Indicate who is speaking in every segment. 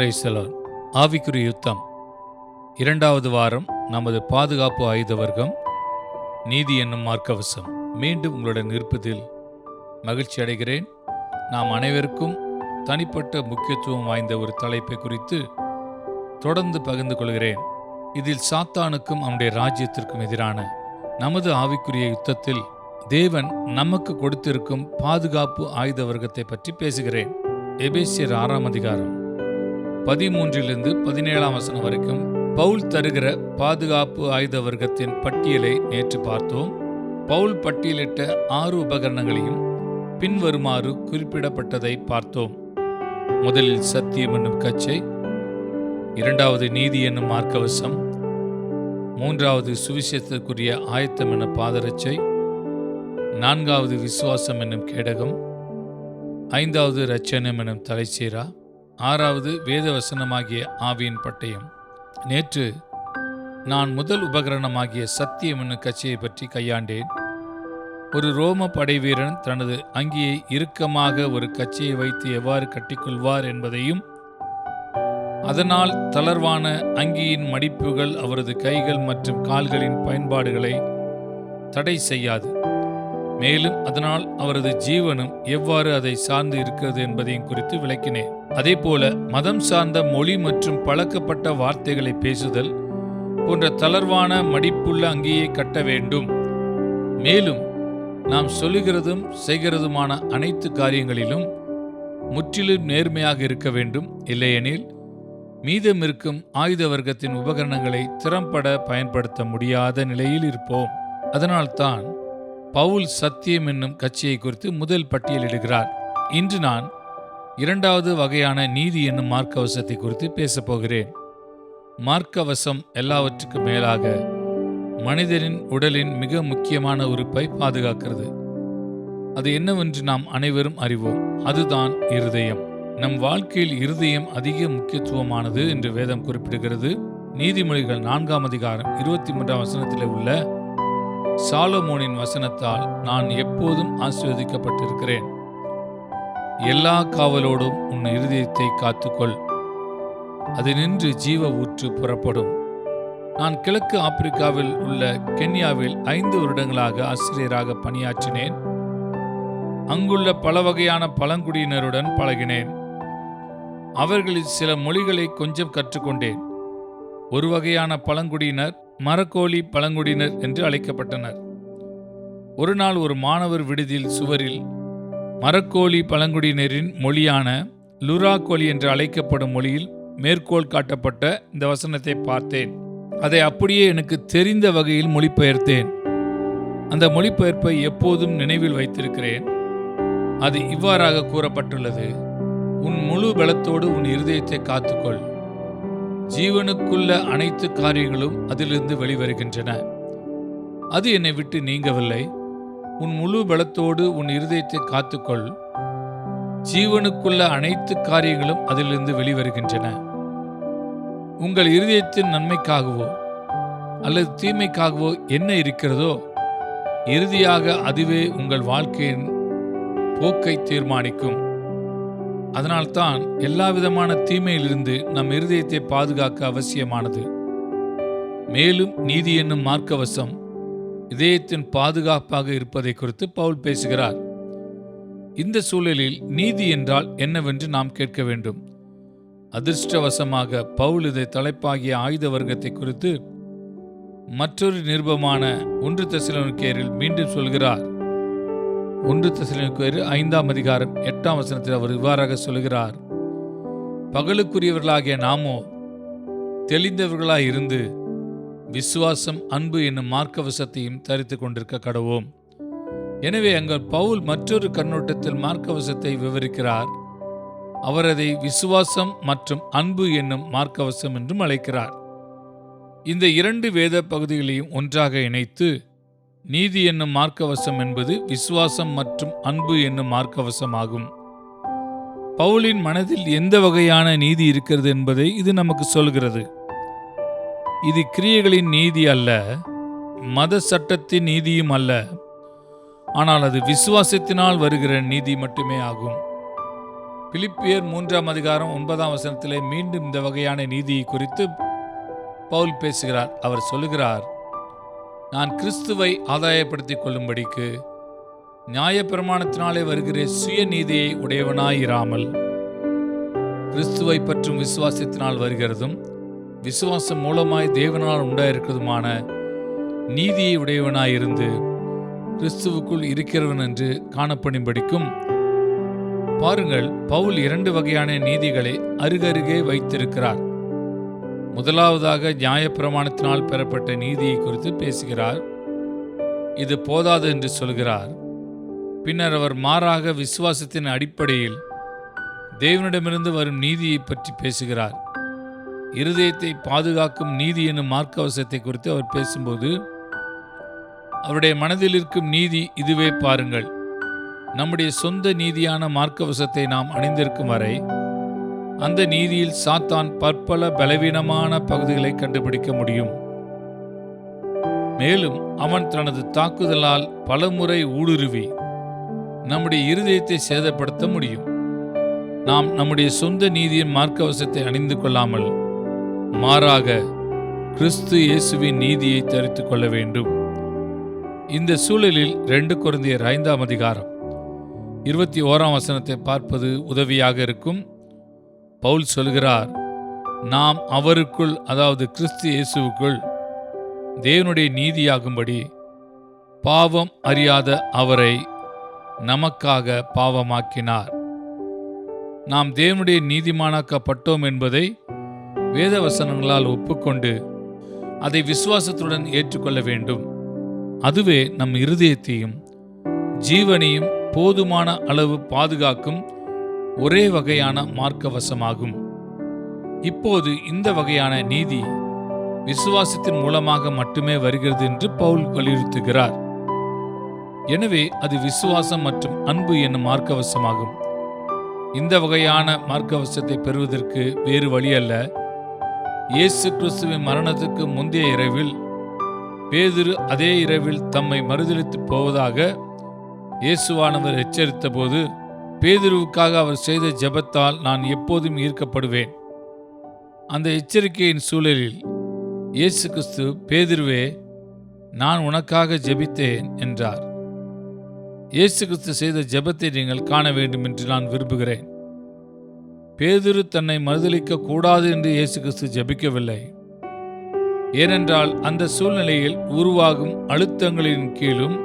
Speaker 1: பிரைசலோன் ஆவிக்குரிய யுத்தம். இரண்டாவது வாரம் நமது பாதுகாப்பு ஆயுத வர்க்கம் நீதி என்னும் மார்க்கவசம். மீண்டும் உங்களுடன் இருப்பதில் மகிழ்ச்சி அடைகிறேன். நாம் அனைவருக்கும் தனிப்பட்ட முக்கியத்துவம் வாய்ந்த ஒரு தலைப்பை குறித்து தொடர்ந்து பகிர்ந்து கொள்கிறேன். இதில் சாத்தானுக்கும் அவனுடைய ராஜ்யத்திற்கும் எதிரான நமது ஆவிக்குரிய யுத்தத்தில் தேவன் நமக்கு கொடுத்திருக்கும் பாதுகாப்பு ஆயுத வர்க்கத்தை பற்றி பேசுகிறேன். எபேசியர் ஆறாம் அதிகாரம். பதிமூன்றிலிருந்து பதினேழாம் வசனம் வரைக்கும் பவுல் தருகிற பாதுகாப்பு ஆயுத வர்க்கத்தின் பட்டியலை நேற்று பார்த்தோம். பவுல் பட்டியலிட்ட ஆறு உபகரணங்களையும் பின்வருமாறு குறிப்பிடப்பட்டதை பார்த்தோம். முதலில் சத்தியம் என்னும் கச்சை இரண்டாவது நீதி என்னும் மார்க்கவசம் மூன்றாவது சுவிசேஷத்திற்குரிய ஆயத்தம் என பாதரச்சை நான்காவது விசுவாசம் என்னும் கேடகம் ஐந்தாவது ரச்சனம் எனும் தலைச்சீரா ஆறாவது வேதவசனமாகிய ஆவியின் பட்டயம். நேற்று நான் முதல் உபகரணமாகிய சத்தியம் என்னும் கட்சியை பற்றி கையாண்டேன். ஒரு ரோம படைவீரன் தனது அங்கியை இறுக்கமாக ஒரு கட்சியை வைத்து எவ்வாறு கட்டிக்கொள்வார் என்பதையும் அதனால் தளர்வான அங்கியின் மடிப்புகள் அவரது கைகள் மற்றும் கால்களின் பயன்பாடுகளை தடை செய்யாது. மேலும் அதனால் அவரது ஜீவனும் எவ்வாறு அதை சார்ந்து இருக்கிறது என்பதையும் குறித்து விளக்கினேன். அதேபோல மதம் சார்ந்த மொழி மற்றும் பழக்கப்பட்ட வார்த்தைகளை பேசுதல் போன்ற தளர்வான மடிப்புள்ள அங்கேயே கட்ட வேண்டும். மேலும் நாம் சொல்லுகிறதும் செய்கிறதுமான அனைத்து காரியங்களிலும் முற்றிலும் நேர்மையாக இருக்க வேண்டும். இல்லையெனில் மீதம் இருக்கும் ஆயுத வர்க்கத்தின் உபகரணங்களை திறம்பட பயன்படுத்த முடியாத நிலையில் இருப்போம். அதனால்தான் பவுல் சத்தியம் என்னும் கட்சியை குறித்து முதல் பட்டியலிடுகிறார். இன்று நான் இரண்டாவது வகையான நீதி என்னும் மார்க்கவசத்தை குறித்து பேசப் போகிறேன் மார்க்கவசம் எல்லாவற்றுக்கும் மேலாக மனிதனின் உடலின் மிக முக்கியமான உறுப்பை பாதுகாக்கிறது. அது என்னவென்று நாம் அனைவரும் அறிவோம். அதுதான் இருதயம். நம் வாழ்க்கையில் இருதயம் அதிக முக்கியத்துவமானது என்று வேதம் குறிப்பிடுகிறது. நீதிமொழிகள் நான்காம் அதிகாரம் இருபத்தி மூன்றாம் வசனத்தில் உள்ள சாலமோனின் வசனத்தால் நான் எப்போதும் ஆசீர்வதிக்கப்பட்டிருக்கிறேன். எல்லா காவலோடும் உன் இருதயத்தை காத்துக்கொள். அது நின்று ஜீவ ஊற்று புறப்படும். நான் கிழக்கு ஆப்பிரிக்காவில் உள்ள கென்யாவில் ஐந்து வருடங்களாக ஆசிரியராக பணியாற்றினேன். அங்குள்ள பல வகையான பழங்குடியினருடன் பழகினேன். அவர்களில் சில மொழிகளை கொஞ்சம் கற்றுக்கொண்டேன். ஒரு வகையான பழங்குடியினர் மரக்கோழி பழங்குடியினர் என்று அழைக்கப்பட்டனர். ஒரு நாள் ஒரு மாணவர் விடுதியில் சுவரில் மரக்கோழி பழங்குடியினரின் மொழியான லுரா கோழி என்று அழைக்கப்படும் மொழியில் மேற்கோள் காட்டப்பட்ட இந்த வசனத்தை பார்த்தேன். அதை அப்படியே எனக்கு தெரிந்த வகையில் மொழிபெயர்த்தேன். அந்த மொழிபெயர்ப்பை எப்போதும் நினைவில் வைத்திருக்கிறேன். அது இவ்வாறாக கூறப்பட்டுள்ளது. உன் முழு பலத்தோடு உன் இருதயத்தை காத்துக்கொள். ஜீவனுக்குள்ள அனைத்து காரியங்களும் அதிலிருந்து வெளிவருகின்றன. அது என்னை விட்டு நீங்கவில்லை. உன் முழு பலத்தோடு உன் இருதயத்தை காத்துக்கொள். ஜீவனுக்குள்ள அனைத்து காரியங்களும் அதிலிருந்து வெளிவருகின்றன. உங்கள் இருதயத்தின் நன்மைக்காகவோ அல்லது தீமைக்காகவோ என்ன இருக்கிறதோ இறுதியாக அதுவே உங்கள் வாழ்க்கையின் போக்கை தீர்மானிக்கும். அதனால்தான் எல்லா விதமான தீமையிலிருந்து நம் இருதயத்தை பாதுகாக்க அவசியமானது. மேலும் நீதி என்னும் மார்க்கவசம் இதயத்தின் பாதுகாப்பாக இருப்பதை குறித்து பவுல் பேசுகிறார். இந்த சூழலில் நீதி என்றால் என்னவென்று நாம் கேட்க வேண்டும். அதிர்ஷ்டவசமாக பவுல் இதை தலைப்பாகிய ஆயுத வர்க்கத்தை குறித்து மற்றொரு நிருபமான ஒன்று தசிலனுக்கேரில் மீண்டும் சொல்கிறார். ஒன்று தெசலோனிக்கேர் ஐந்தாம் அதிகாரம் எட்டாம் வசனத்தில் அவர் இவ்வாறாக சொல்கிறார். பகலுக்குரியவர்களாகிய நாமோ தெளிந்தவர்களாய் இருந்து விசுவாசம் அன்பு என்னும் மார்க்கவசத்தையும் தரித்து கொண்டிருக்க கடவோம் எனவே அங்கள் பவுல் மற்றொரு கண்ணோட்டத்தில் மார்க்கவசத்தை விவரிக்கிறார். அவர் அதை விசுவாசம் மற்றும் அன்பு என்னும் மார்க்கவசம் என்றும் அழைக்கிறார். இந்த இரண்டு வேத பகுதிகளையும் ஒன்றாக இணைத்து நீதி என்னும் மார்க்கவசம் என்பது விசுவாசம் மற்றும் அன்பு என்னும் மார்க்கவசம் ஆகும் பவுலின் மனதில் எந்த வகையான நீதி இருக்கிறது என்பதை இது நமக்கு சொல்கிறது. இது கிரியைகளின் நீதி அல்ல மத சட்டத்தின் நீதியும் அல்ல. ஆனால் அது விசுவாசத்தினால் வருகிற நீதி மட்டுமே ஆகும். பிலிப்பியர் மூன்றாம் அதிகாரம் ஒன்பதாம் வசனத்திலே மீண்டும் இந்த வகையான நீதியை குறித்து பவுல் பேசுகிறார். அவர் சொல்லுகிறார் நான் கிறிஸ்துவை ஆதாயப்படுத்திக் கொள்ளும்படிக்கு நியாயப்பிரமாணத்தினாலே வருகிற சுயநீதியை உடையவனாயிராமல் கிறிஸ்துவை பற்றும் விசுவாசத்தினால் வருகிறதும் விசுவாசம் மூலமாய் தேவனால் உண்டாயிருக்கிறதுமான நீதியை உடையவனாயிருந்து கிறிஸ்துவுக்குள் இருக்கிறவன் என்று காணப்படும்படிக்கும் பாருங்கள் பவுல் இரண்டு வகையான நீதிகளை அருகருகே வைத்திருக்கிறார். முதலாவதாக நியாயப்பிரமாணத்தினால் பெறப்பட்ட நீதியை குறித்து பேசுகிறார். இது போதாது என்று சொல்கிறார். பின்னர் அவர் மாறாக விசுவாசத்தின் அடிப்படையில் தேவனிடமிருந்து வரும் நீதியை பற்றி பேசுகிறார். இருதயத்தை பாதுகாக்கும் நீதி என்னும் மார்க்கவசத்தை குறித்து அவர் பேசும்போது அவருடைய மனதில் இருக்கும் நீதி இதுவே பாருங்கள். நம்முடைய சொந்த நீதியான மார்க்கவசத்தை நாம் அணிந்திருக்கும் வரை அந்த நீதியில் சாத்தான் பற்பல பலவீனமான பகுதிகளை கண்டுபிடிக்க முடியும். மேலும் அவன் தனது தாக்குதலால் பலமுறை ஊடுருவி நம்முடைய இருதயத்தை சேதப்படுத்த முடியும். நாம் நம்முடைய சொந்த நீதியின் மார்க்கவசத்தை அணிந்து கொள்ளாமல் மாறாக கிறிஸ்து இயேசுவின் நீதியை தரித்துக் கொள்ள வேண்டும். இந்த சூழலில் ரெண்டு குழந்தையர் ஐந்தாம் அதிகாரம் இருபத்தி ஓராம் வசனத்தை பார்ப்பது உதவியாக இருக்கும். பவுல் சொல்கிறார் நாம் அவருக்குள் அதாவது கிறிஸ்து இயேசுவுக்குள் தேவனுடைய நீதியாகும்படி பாவம் அறியாத அவரை நமக்காக பாவமாக்கினார். நாம் தேவனுடைய நீதிமானாக்கப்பட்டோம் என்பதை வேத வசனங்களால் ஒப்புக்கொண்டு அதை விசுவாசத்துடன் ஏற்றுக்கொள்ள வேண்டும். அதுவே நம் இருதயத்தையும் ஜீவனையும் போதுமான அளவு பாதுகாக்கும் ஒரே வகையான மார்க்கவசமாகும். இப்போது இந்த வகையான நீதி விசுவாசத்தின் மூலமாக மட்டுமே வருகிறது என்று பவுல் வலியுறுத்துகிறார். எனவே அது விசுவாசம் மற்றும் அன்பு என்னும் மார்க்கவசமாகும். இந்த வகையான மார்க்கவசத்தை பெறுவதற்கு வேறு வழி அல்ல. இயேசு கிறிஸ்துவின் மரணத்துக்கு முந்தைய இரவில் பேதிரு அதே இரவில் தம்மை மறுதளித்து போவதாக இயேசுவானவர் எச்சரித்த போது பேதிருவுக்காக அவர் செய்த ஜெபத்தால் நான் எப்போதும் ஈர்க்கப்படுவேன். அந்த எச்சரிக்கையின் சூழலில் இயேசு கிறிஸ்து பேதிருவே நான் உனக்காக ஜெபித்தேன் என்றார். இயேசு கிறிஸ்து செய்த ஜெபத்தை நீங்கள் காண வேண்டும் என்று நான் விரும்புகிறேன். பேதுரு தன்னை மறுதளிக்க கூடாது என்று இயேசு கிறிஸ்து ஜபிக்கவில்லை. ஏனென்றால் அந்த சூழ்நிலையில் உருவாகும் அழுத்தங்களின் கீழும்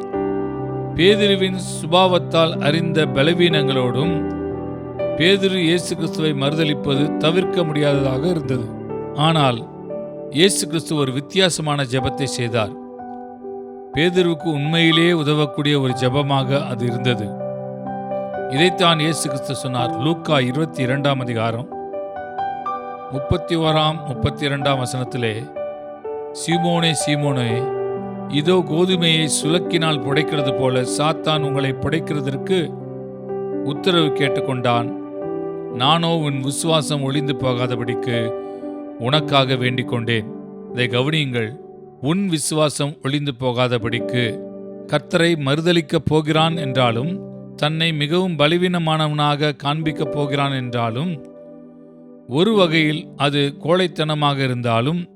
Speaker 1: பேதிருவின் சுபாவத்தால் அறிந்த பலவீனங்களோடும் பேதுரு இயேசு கிறிஸ்துவை மறுதளிப்பது தவிர்க்க முடியாததாக இருந்தது. ஆனால் இயேசு கிறிஸ்து ஒரு வித்தியாசமான ஜெபத்தை செய்தார். பேதிருவுக்கு உண்மையிலேயே உதவக்கூடிய ஒரு ஜெபமாக அது இருந்தது. இதைத்தான் இயேசு கிறிஸ்து சொன்னார். லூக்கா இருபத்தி இரண்டாம் அதிகாரம் முப்பத்தி ஓராம் முப்பத்தி இரண்டாம் வசனத்திலே சீமோனே சீமோனே இதோ கோதுமையை சுலக்கினால் புடைக்கிறது போல சாத்தான் உங்களை புடைக்கிறதற்கு உத்தரவு கேட்டுக்கொண்டான். நானோ உன் விசுவாசம் ஒளிந்து போகாதபடிக்கு உனக்காக வேண்டிக் கொண்டேன் இதை கவனியுங்கள். உன் விசுவாசம் ஒளிந்து போகாதபடிக்கு கர்த்தரை மறுதலிக்கப் போகிறான் என்றாலும் தன்னை மிகவும் பலவீனமானவனாக காண்பிக்கப் போகிறான் என்றாலும் ஒரு வகையில் அது கோழைத்தனமாக இருந்தாலும்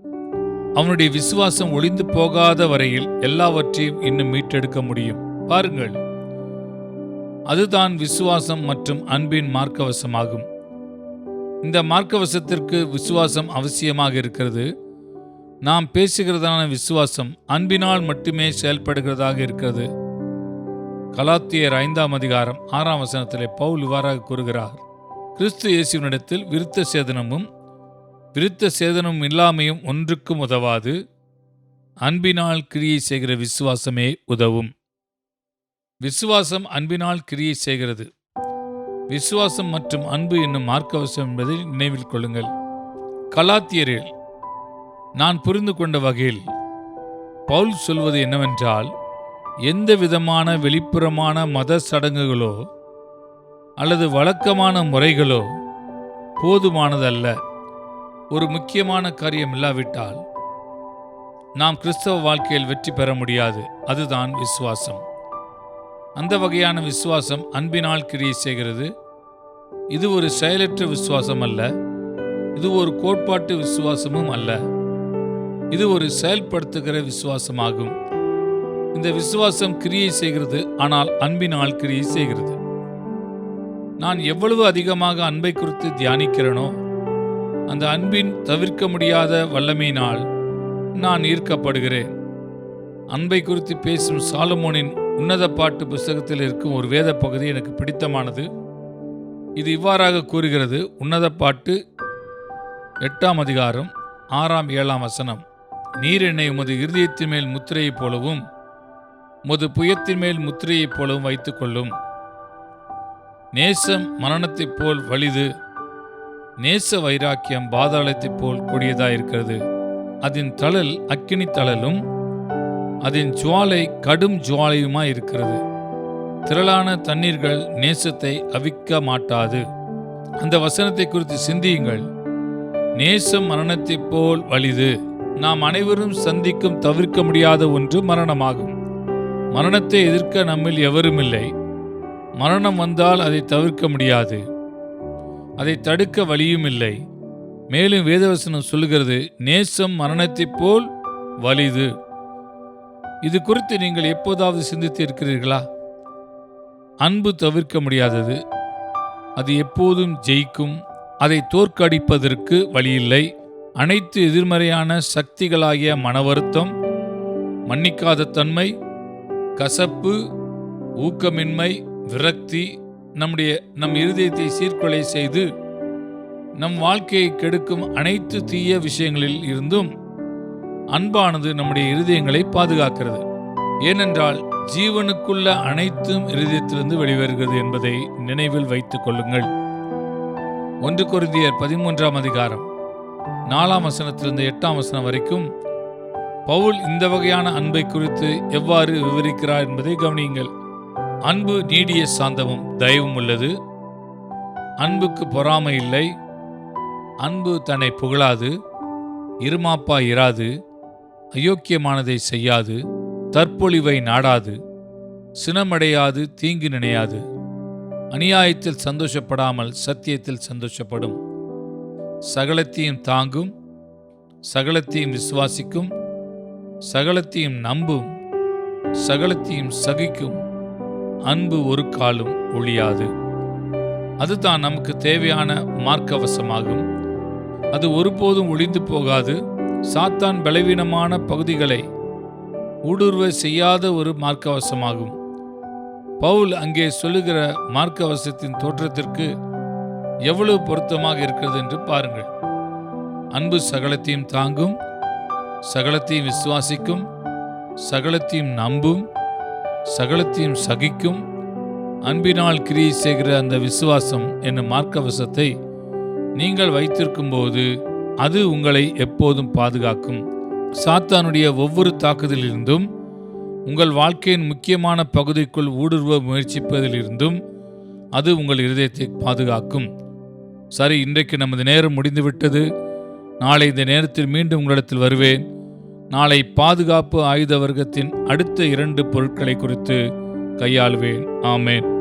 Speaker 1: அவனுடைய விசுவாசம் ஒளிந்து போகாத வரையில் எல்லாவற்றையும் இன்னும் மீட்டெடுக்க முடியும். பாருங்கள். அதுதான் விசுவாசம் மற்றும் அன்பின் மார்க்கவசமாகும். இந்த மார்க்கவசத்திற்கு விசுவாசம் அவசியமாக இருக்கிறது. நாம் பேசுகிறதான விசுவாசம் அன்பினால் மட்டுமே செயல்படுகிறதாக இருக்கிறது. கலாத்தியர் ஐந்தாம் அதிகாரம் ஆறாம் வசனத்திலே பவுல் இவ்வாறாக கூறுகிறார். கிறிஸ்து இயேசுவினிடத்தில் விருத்த சேதனமும் விருத்த சேதனமும் இல்லாமையும் ஒன்றுக்கும் உதவாது. அன்பினால் கிரியை செய்கிற விசுவாசமே உதவும். விசுவாசம் அன்பினால் கிரியை செய்கிறது. விசுவாசம் மற்றும் அன்பு என்னும் மார்க்கவசம் என்பதை நினைவில் கொள்ளுங்கள். கலாத்தியரில் நான் புரிந்து கொண்ட வகையில் பவுல் சொல்வது என்னவென்றால் எந்த விதமான வெளிப்புறமான மத சடங்குகளோ அல்லது வழக்கமான முறைகளோ போதுமானதல்ல. ஒரு முக்கியமான காரியம் இல்லாவிட்டால் நாம் கிறிஸ்தவ வாழ்க்கையில் வெற்றி பெற முடியாது. அதுதான் விசுவாசம். அந்த வகையான விசுவாசம் அன்பினால் கிரியை செய்கிறது. இது ஒரு செயலற்ற விசுவாசம் அல்ல. இது ஒரு கோட்பாட்டு விசுவாசமும் அல்ல. இது ஒரு செயல்படுத்துகிற விசுவாசமாகும். இந்த விசுவாசம் கிரியை செய்கிறது ஆனால் அன்பினால் கிரியை செய்கிறது. நான் எவ்வளவு அதிகமாக அன்பை குறித்து தியானிக்கிறேனோ அந்த அன்பின் தவிர்க்க முடியாத வல்லமையினால் நான் ஈர்க்கப்படுகிறேன். அன்பை குறித்து பேசும் சாலமோனின் உன்னத பாட்டு புஸ்தகத்தில் இருக்கும் ஒரு வேத பகுதி எனக்கு பிடித்தமானது. இது இவ்வாறாக கூறுகிறது உன்னத பாட்டு எட்டாம் அதிகாரம் ஆறாம் ஏழாம் வசனம். நீர் என்னை உமது இருதயத்தின் மேல் முத்திரையைப் போலவும் முது புயத்தின் மேல் முத்திரையைப் போலவும் வைத்துக் கொள்ளும் நேசம் மரணத்தைப் போல் வலிது. நேச வைராக்கியம் பாதாளத்தைப் போல் கொடியதாயிருக்கிறது. அதன் தழல் அக்கினி தழலும் அதன் ஜுவாலை கடும் ஜுவாலையுமாய் இருக்கிறது திரளான தண்ணீர்கள் நேசத்தை அவிக்க மாட்டாது. அந்த வசனத்தை குறித்து சிந்தியுங்கள். நேசம் மரணத்தைப் போல் வலிது. நாம் அனைவரும் சந்திக்கும் தவிர்க்க முடியாத ஒன்று மரணமாகும். மரணத்தை எதிர்க்க நம்மில் எவரும் இல்லை. மரணம் வந்தால் அதை தவிர்க்க முடியாது. அதை தடுக்க வழியும் இல்லை. மேலும் வேதவசனம் சொல்லுகிறது நேசம் மரணத்தைப் போல் வலிது. இது குறித்து நீங்கள் எப்போதாவது சிந்தித்து இருக்கிறீர்களா? அன்பு தவிர்க்க முடியாதது. அது எப்போதும் ஜெயிக்கும். அதை தோற்கடிப்பதற்கு வழியில்லை. அனைத்து எதிர்மறையான சக்திகளாகிய மன வருத்தம் மன்னிக்காத தன்மை கசப்பு ஊக்கமின்மை விரக்தி நம்முடைய நம் இருதயத்தை சீர்கொலை செய்து நம் வாழ்க்கையை கெடுக்கும் அனைத்து தீய விஷயங்களில் இருந்தும் அன்பானது நம்முடைய இருதயங்களை பாதுகாக்கிறது. ஏனென்றால் ஜீவனுக்குள்ள அனைத்தும் இருதயத்திலிருந்து வெளிவருகிறது என்பதை நினைவில் வைத்துக் கொள்ளுங்கள். ஒன்று குருந்தியர் பதிமூன்றாம் அதிகாரம் நாலாம் வசனத்திலிருந்து எட்டாம் வசனம் வரைக்கும் பவுல் இந்த வகையான அன்பை குறித்து எவ்வாறு விவரிக்கிறார் என்பதை கவனியுங்கள். அன்பு நீடிய சாந்தமும் தயவும் உள்ளது. அன்புக்கு பொறாமை இல்லை. அன்பு தன்னை புகழாது. இருமாப்பா இராது. அயோக்கியமானதை செய்யாது. தற்பொழிவை நாடாது. சினமடையாது தீங்கு நினையாது. அநியாயத்தில் சந்தோஷப்படாமல் சத்தியத்தில் சந்தோஷப்படும். சகலத்தையும் தாங்கும். சகலத்தையும் விசுவாசிக்கும். சகலத்தையும் நம்பும் சகலத்தையும் சகிக்கும் அன்பு ஒரு காலும் ஒழியாது. அதுதான் நமக்கு தேவையான மார்க்கவசமாகும். அது ஒருபோதும் ஒளிந்து போகாது. சாத்தான் பலவீனமான பகுதிகளை ஊடுருவ செய்யாத ஒரு மார்க்கவசமாகும். பவுல் அங்கே சொல்லுகிற மார்க்கவசத்தின் தோற்றத்திற்கு எவ்வளவு பொருத்தமாக இருக்கிறது என்று பாருங்கள். அன்பு சகலத்தையும் தாங்கும் சகலத்தையும் விசுவாசிக்கும் சகலத்தையும் நம்பும் சகலத்தையும் சகிக்கும் அன்பினால் கிரியை செய்கிற அந்த விசுவாசம் என்னும் மார்க்கவசத்தை நீங்கள் வைத்திருக்கும்போது அது உங்களை எப்போதும் பாதுகாக்கும். சாத்தானுடைய ஒவ்வொரு தாக்குதலிலிருந்தும் உங்கள் வாழ்க்கையின் முக்கியமான பகுதிக்குள் ஊடுருவ முயற்சிப்பதிலிருந்தும் அது உங்கள் இருதயத்தை பாதுகாக்கும். சரி இன்றைக்கு நமது நேரம் முடிந்துவிட்டது. நாளை இந்த நேரத்தில் மீண்டும் உங்களிடத்தில் வருவேன். நாளை பாதுகாப்பு ஆயுத வர்க்கத்தின் அடுத்த இரண்டு பொருட்களை குறித்து கையாளுவேன். ஆமேன்.